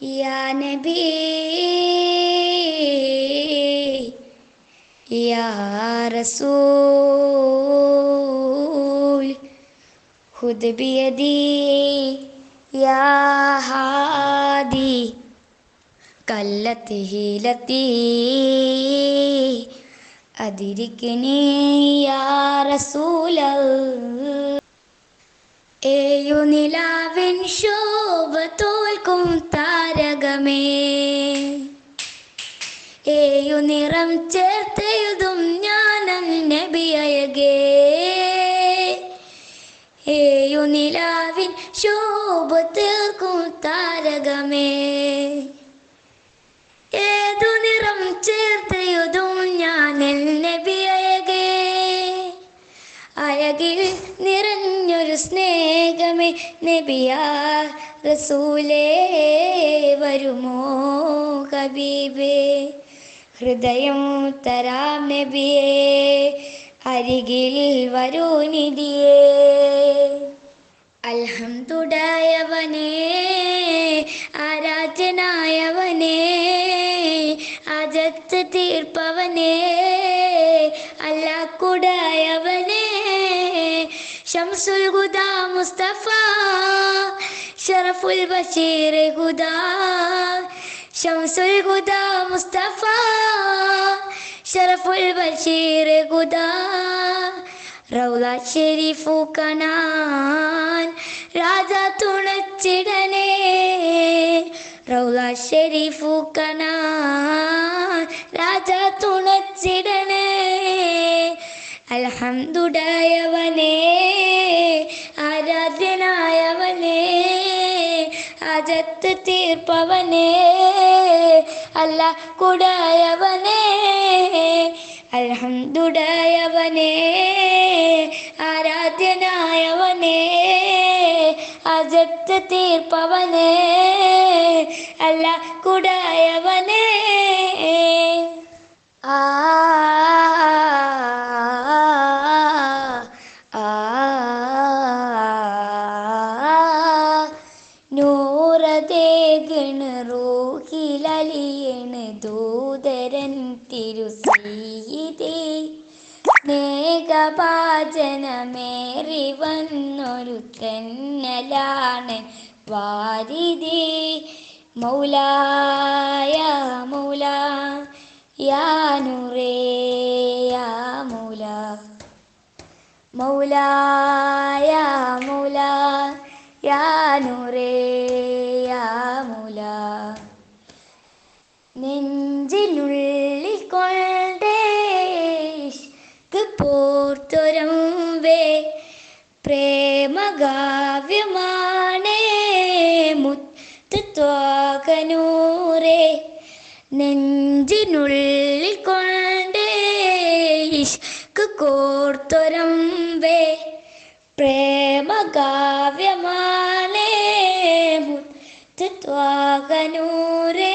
Ya Nabi Ya Rasul Khud biyadi Ya Hadi Kallat hilati Adirikni Ya Rasul ഏയു നിലാവിൻ ശോഭ തോൽക്കും താരകമേ. ഏയു നിറം ചേർത്തെഴുതും ജ്ഞാനം നബിയകേ ഏയു നിലാവിൻ ശോഭ തീർക്കും താരകമേ. ഏതു നിറം ചേർത്തെഴുതും ഞാനൽ നബിയകേ അഴകിൽ നിറഞ്ഞ നിറഞ്ഞൊരു സ്നേഹമേ നബിയാ റസൂലേ വരുമോ ഹബീബേ? ഹൃദയം തരാം നബിയേ അരികിൽ വരൂ നിധിയേ. അൽഹംദുടായവനേ ആരാധനായവനേ അജത്ത് തീർപ്പവനേ അല്ലാക്കുടായവനേ ഷംസുൽ ഗുദാ മുസ്തഫ ഷറഫുൽ ബഷീർ ഗുദാ. ഷംസുൽ ഗുദാ മുസ്തഫ ഷറഫുൽ ബഷീർ ഗുദാ. റൗല ഷെരീഫു കനാൻ രാജ തുണച്ചിടനേ. റൗല ഷെരീഫു കനാൻ രാജ തുണച്ചിടനേ. അൽഹംദുടായവനേ അജത്ത് തീർപ്പവനേ അല്ല കുടായവനേ അൽഹംദുടായവനേ ആരാധ്യനായവനേ അജത്ത് തീർപ്പവനേ അല്ല കുടായവനേ. നൂറതേകണ് റൂഹിലലിയണ് ദൂതരൻ തിരുസീതേ സ്നേഹപാചനമേറി വന്നൊരു തെന്നലാണ് വാരിതേ. മൗലായ മൗല യാ നൂറേ യാ മൗല. മൗലായ മൗല യാനുറേ മൗല. നെഞ്ചിനുള്ളിൽ കൊണ്ടേ വേ പ്രേമകാവ്യമാണേ മുത്ത് ത്വാകനൂരേ നെഞ്ചിനുള്ളിൽ കൊണ്ടേ ഇഷ്ക് കോർത്തൊരമ്പേ പ്രേമകാവ്യമാണേ മുത്ത് ത്വാകനൂരേ